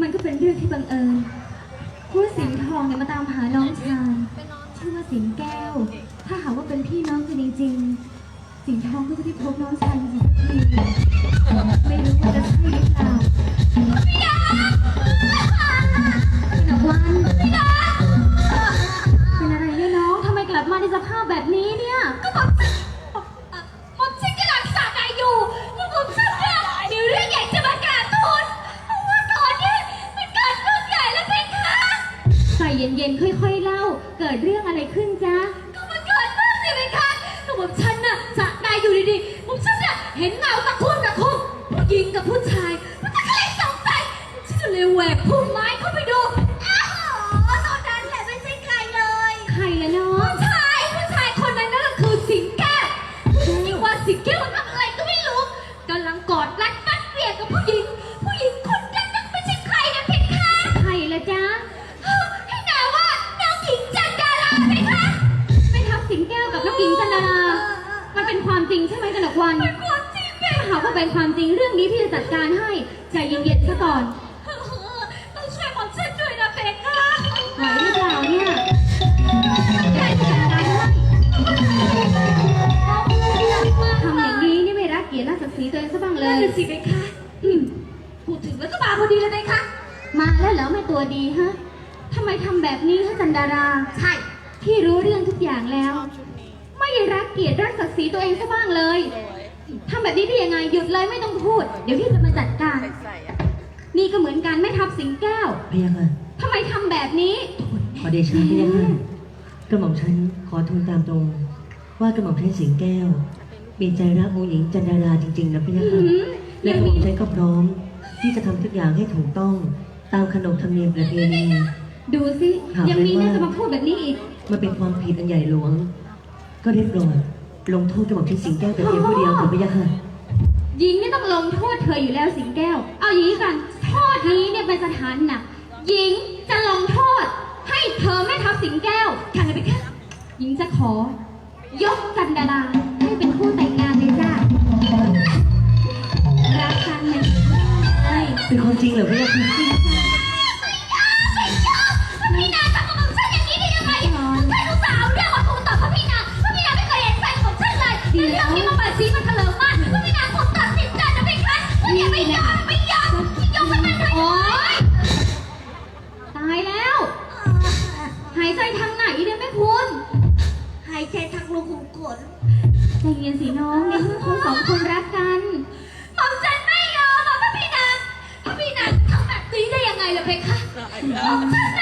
มันก็เป็นเรื่องที่บังเอิญผู้สิงห์ทองเนี่ยมาตามหาน้องชายชื่อว่าสิงห์แก้ว ถ้าหากว่าเป็นพี่น้องกันจริงๆสิงห์ทองก็จะได้พบน้องชายจริงๆไม่รู้ว่าจะใช่หรือเปล่าพี่ดาพี่ดาวันพี่ดาเป็นอะไรเนี่ยน้องทำไมกลับมาในสภาพแบบนี้ ความจริงเรื่องนี้พี่จะจัดการให้ใจเย็นๆซะก่อนต้องช่วยผมฉันด้วยนะเพคะไหวหรือเปล่าเนี่ยใจจะจัดการให้ทำอย่างนี้นี่ไม่รักเกียรติรักศักดิ์ศรีตัวเองซะบ้างเลนั่นย น่ะสิเพคะอืมพูดถึงแล้วก็มาพอดีเลยเพคะ มาแล้วเหรอแม่ตัวดีฮะทำไมทำแบบนี้ฮะจันดารา ใช่ พี่รู้เรื่องทุกอย่างแล้ว ไม่รักเกียรติรักศักดิ์ศรีตัวเองซะบ้างเลย ทำแบบนี้ได้ยังไงหยุดเลยไม่ต้องพูด เดี๋ยวพี่จะมาจัดการนี่ก็เหมือนกันไม่ทับสิงแก้วพะยะค่ะทำไมทำแบบนี้ ขอเดชะพะยะค่ะกระหม่อมฉันขอทูลตามตรง ว่ากระหม่อมฉันสิงแก้ว มีใจรักองค์หญิงจันดาราจริงๆนะพะยะค่ะอื้อหือและกระหม่อมฉันก็พร้อม ที่จะทำทุกอย่างให้ถูกต้องตามขนบธรรมเนียมประเพณี ดูสิถามยังมีเลยว่าน่าจะมาพูดแบบนี้อีก มันเป็นความผิดอันใหญ่หลวง ก็เรียบร้อย ลงโทษกระหม่อมฉันสิงแก้วแต่เพียงผู้เดียวค่ะพะยะค่ะหญิงนี่ต้องลงโทษเธออยู่แล้วสิงแก้ว เอาอย่างนี้กันโทษนี้เนี่ยเป็นสถานหนักหญิงจะลงโทษ ให้เธอไม่ทับสิงแก้วทางไหนไปคะหญิงจะขอ ยกจันดาราให้เป็นคู่แต่งงานเลยจ้ารักกันไหมใช่เป็นความจริงเหรอพะยะค่ะจริงจ้ะ ใจทางไหนเนี่ยแม่คุณหายใจทางรูขุมขนใจเย็นสิน้องเนี่ยเขาสองคนรักกันผมฉันไม่ยอมอะพระพี่นางพระพี่นางทำแบบนี้ได้ยังไงล่ะเพคะผมฉัน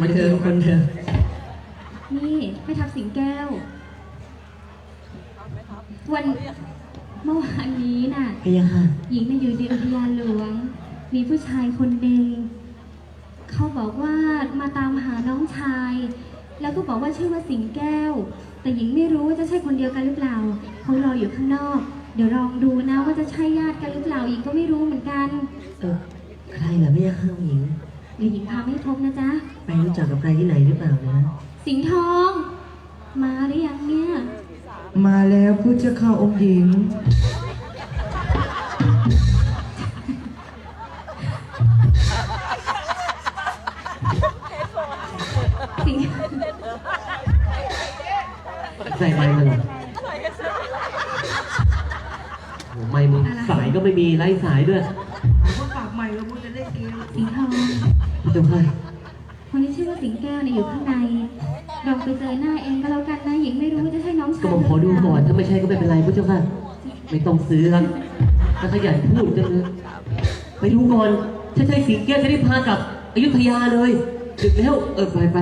มันเธอคนเธอนี่ไม่ทับสิงแก้ว วันเมื่อวานนี้น่ะพะยะค่ะหญิงน่ะอยู่ในอุทยานหลวง มีผู้ชายคนหนึ่งเขาบอกว่ามาตามหาน้องชาย แล้วก็บอกว่าชื่อว่าสิงแก้ว แต่หญิงไม่รู้ว่าจะใช่คนเดียวกันหรือเปล่าเขารออยู่ข้างนอก เดี๋ยวลองดูนะว่าจะใช่ญาติกันหรือเปล่าหญิงก็ไม่รู้เหมือนกัน เออใครเหรอพะยะค่ะองค์หญิง เดี๋หญิงพาไม่พบนะจ๊ะ ไปรู้จักกับใครที่ไหนหรือเปล่านะ สิงห์ทอง มาหรือยังเนี่ย มาแล้วพูดจะาข้าองค์หญิง สิงห์ใส่ไม้มาเหรอโอ้ไม่มึงสายก็ไม่มีไล่สายด้วย ผมก็ากใหม่แล้วมึงจะเล่นเกมสิงทอง เจ้าค่ะคนที่ชื่อว่าสิงแก้วเนี่ยอยู่ข้างในลองไปเจอหน้าเองก็แล้วกันนะหญิงไม่รู้ว่าจะใช่น้องชายก็บอกขอดูก่อนถ้าไม่ใช่ก็ไม่เป็นไรพระเจ้าค่ะ ไม่ต้องซื้อครับถ้าขยันพูดจังเลยไปดูก่อนถ้าใช่สิงแก้วจะได้พากลับอยุธยาเลยดึกแล้วเออไปไป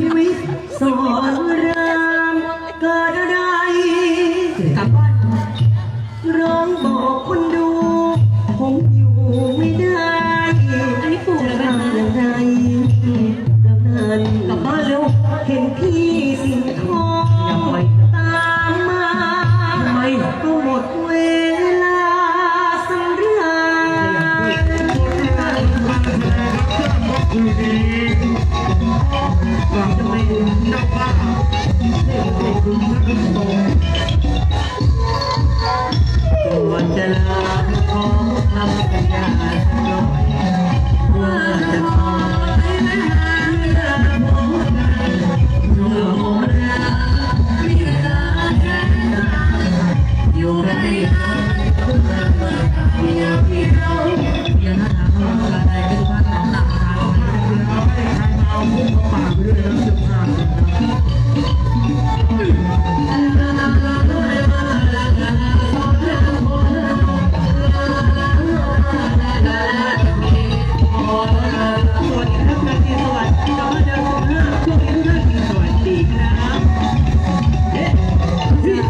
ชีวิตสอน นสิบห้านกท่านสวัสดีครับเอ๊ะเฮ้ย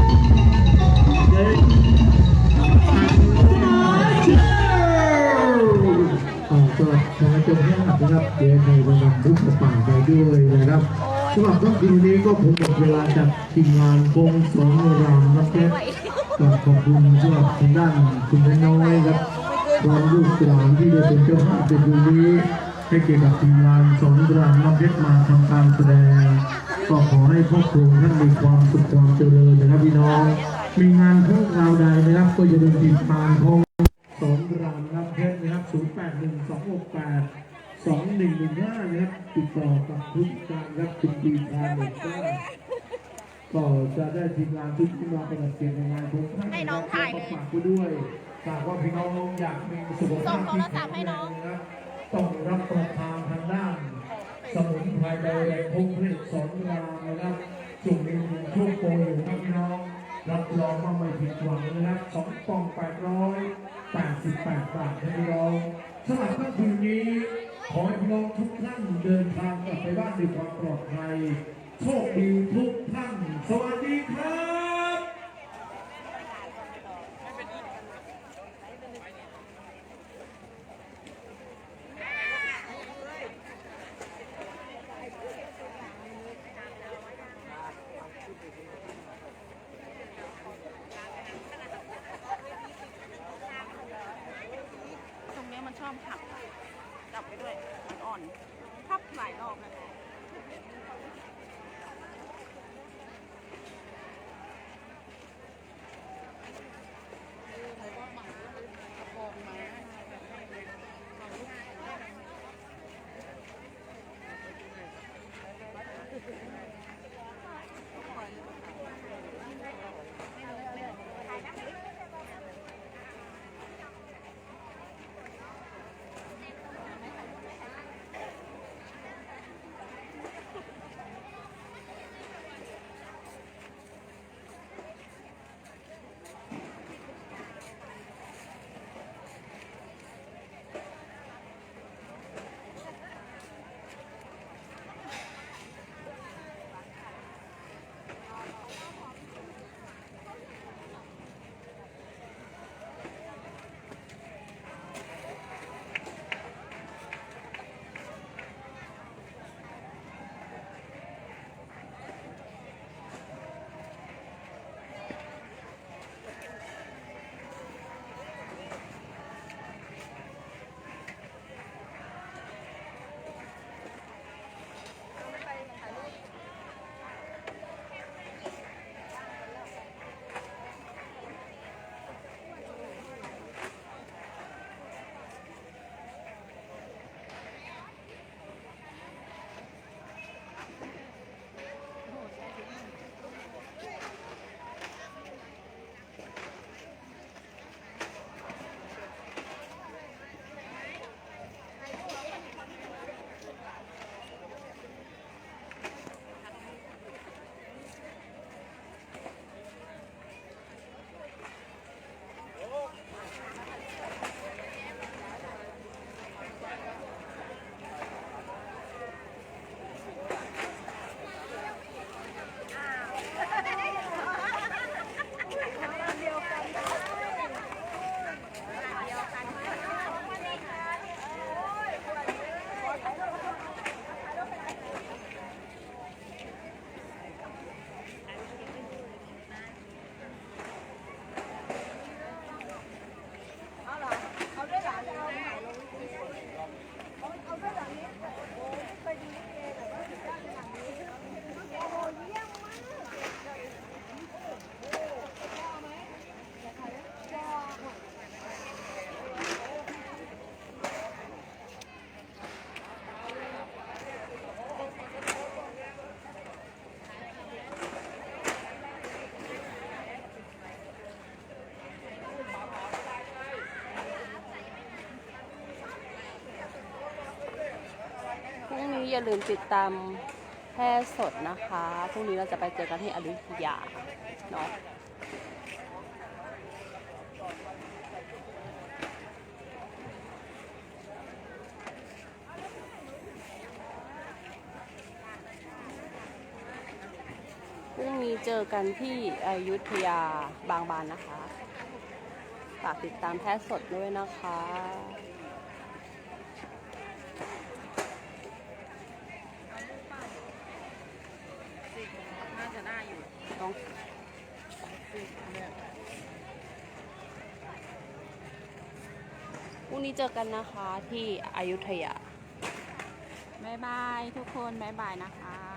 เดินอ่าสำหรับคณะเจ้าภาพนะครับเดี๋ยวใคระนำบุกกระป่าไปด้วยนะครับสำหรับค่ำคืนนี้ก็ผมหมดเวลาจากทีมงานกงสองรามนักเพชรก็ขอบคุณสำหรับทางด้านคุณน้อยครับร้อมลูกหลานที่ได้เป็นเจ้าภาพในคืนนี้ ให้เกียรติกับทีมงานสอนรามนักเพชรมาทำการแสดง ก็ขอให้ครอบครัวท่านมีความสุขความเจริญนะครับพี่น้อง มีงานทุกคราวใดนะครับ ก็อย่าลืมติดตามของสองรามรับเพชรนะครับ 0 8 1 2 6 8 2 1 1 5นะครับติดต่อกับผู้จัดการรับคุณปีชาเด็กก็ก็จะได้ทีมงานทุกที่มาประดับเกียรติในงานทุกท่านให้น้องถ่ายเลยฝากไว้ด้วยฝากว่าพี่น้องอยากมีสุขภาพที่แข็งแรงนะครับ ต้องรับประทานทางด้าน สมุนไพรใดแดงพงเพชรสอนรามนะครับช่วงนี้มีช่วงโปรอยู่ครับพี่น้องรับรองว่าไม่ผิดหวังนะครับสองปองแปดร้อยแปดสิบแปดบาทให้พี่น้องสำหรับค่ำคืนนี้ ขอให้พี่น้องทุกท่านเดินทางกลับไปบ้านด้วยความปลอดภัยโชคดีทุกท่าน สวัสดีครับ ตรงเนี้ยมันชอบหักกลับไปด้วยมัน อ่อนทับหลายรอบแล้ว อย่าลืมติดตามแพร่สดนะคะพรุ่งนี้เราจะไปเจอกันที่อยุธยาเนาะพรุ่งนี้เจอกันที่อยุธยาบางบานนะคะ ฝากติดตามแพทย์สดด้วยนะคะ น่าอยู่ต้องพรุ่งนี้เจอกันนะคะที่อยุธยาบายบายทุกคนบายบายนะคะ